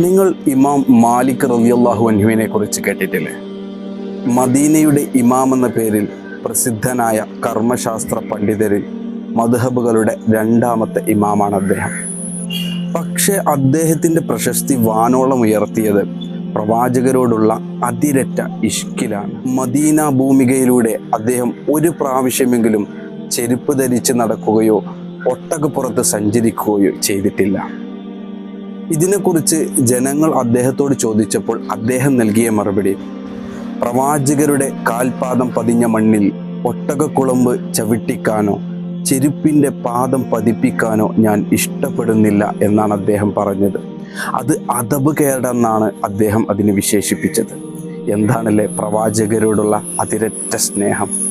നിങ്ങൾ ഇമാം മാലിക് റബിയല്ലാഹു അൻഹുവിനെ കുറിച്ച് കേട്ടിട്ടില്ലേ? മദീനയുടെ ഇമാം എന്ന പേരിൽ പ്രസിദ്ധനായ കർമ്മശാസ്ത്ര പണ്ഡിതരിൽ മധുഹബുകളുടെ രണ്ടാമത്തെ ഇമാമാണ് അദ്ദേഹം. പക്ഷേ അദ്ദേഹത്തിന്റെ പ്രശസ്തി വാനോളം ഉയർത്തിയത് പ്രവാചകരോടുള്ള അതിരറ്റ ഇഷ്കിലാണ്. മദീന ഭൂമികയിലൂടെ അദ്ദേഹം ഒരു പ്രാവശ്യമെങ്കിലും ചെരുപ്പ് ധരിച്ച് നടക്കുകയോ ഒട്ടകപ്പുറത്ത് സഞ്ചരിക്കുകയോ ചെയ്തിട്ടില്ല. ഇതിനെക്കുറിച്ച് ജനങ്ങൾ അദ്ദേഹത്തോട് ചോദിച്ചപ്പോൾ അദ്ദേഹം നൽകിയ മറുപടി പ്രവാചകരുടെ കാൽപാദം പതിഞ്ഞ മണ്ണിൽ ഒട്ടകക്കുളമ്പ് ചവിട്ടിക്കാനോ ചെരുപ്പിന്റെ പാദം പതിപ്പിക്കാനോ ഞാൻ ഇഷ്ടപ്പെടുന്നില്ല എന്നാണ് അദ്ദേഹം പറഞ്ഞത്. അത് അതബ് കേടെന്നാണ് അദ്ദേഹം അതിനെ വിശേഷിപ്പിച്ചത്. എന്താണല്ലേ പ്രവാചകരോടുള്ള അതിരറ്റ സ്നേഹം?